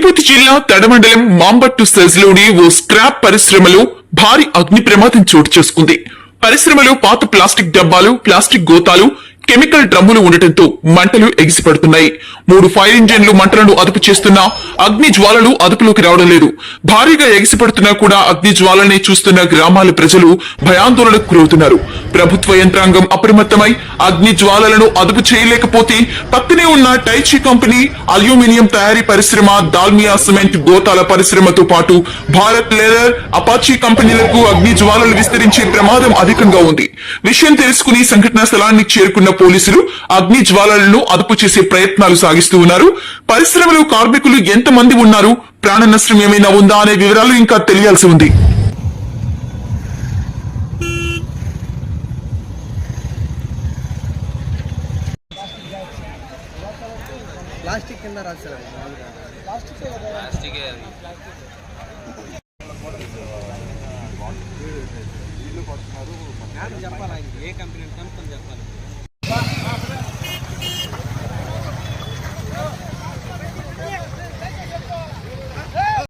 తిరుపతి జిల్లా తడమండలం మాంబట్టు సెజ్లోని ఓ స్క్రాప్ పరిశ్రమలో భారీ అగ్ని ప్రమాదం చోటు చేసుకుంది. పరిశ్రమలో పాత ప్లాస్టిక్ డబ్బాలు ప్లాస్టిక్ గోతాలు కెమికల్ డ్రమ్ములు ఉండటంతో మంటలు ఎగిసిపడుతున్నాయి. మూడు ఫైర్ ఇంజన్లు మంటలను అదుపు చేస్తున్నా అగ్ని జ్వాలలు అదుపులోకి రావడం లేదు. భారీగా ఎగిసిపడుతున్నా కూడా అగ్ని జ్వాలనే చూస్తున్న గ్రామాల ప్రజలు భయాందోళనకు గురవుతున్నారు. ప్రభుత్వ యంత్రాంగం అప్రమత్తమై అగ్ని జ్వాలలను అదుపు చేయలేకపోతే పక్కనే ఉన్న టైచి కంపెనీ అల్యూమినియం తయారీ పరిశ్రమ దాల్మియా సిమెంట్ గోతాల పరిశ్రమతో పాటు భారత్ లెదర్ అపాచీ కంపెనీలకు అగ్ని జ్వాలలు విస్తరించే ప్రమాదం అధికంగా ఉంది. విషయం తెలుసుకుని సంఘటనా స్థలానికి చేరుకున్న పోలీసులు అగ్ని జ్వాలలను అదుపు చేసే ప్రయత్నాలు సాగిస్తూ ఉన్నారు. పరిశ్రమలో కార్మికులు ఎంత మంది ఉన్నారు? ప్రాణ నష్టం ఏమైనా ఉందా? అనే వివరాలు ఇంకా తెలియాల్సి ఉంది. ప్లాస్టిక్ కింద రాశారు. ప్లాస్టికే చెప్పాలి? ఆయనకి ఏ కంపెనీ కనుక్కొని చెప్పాలి?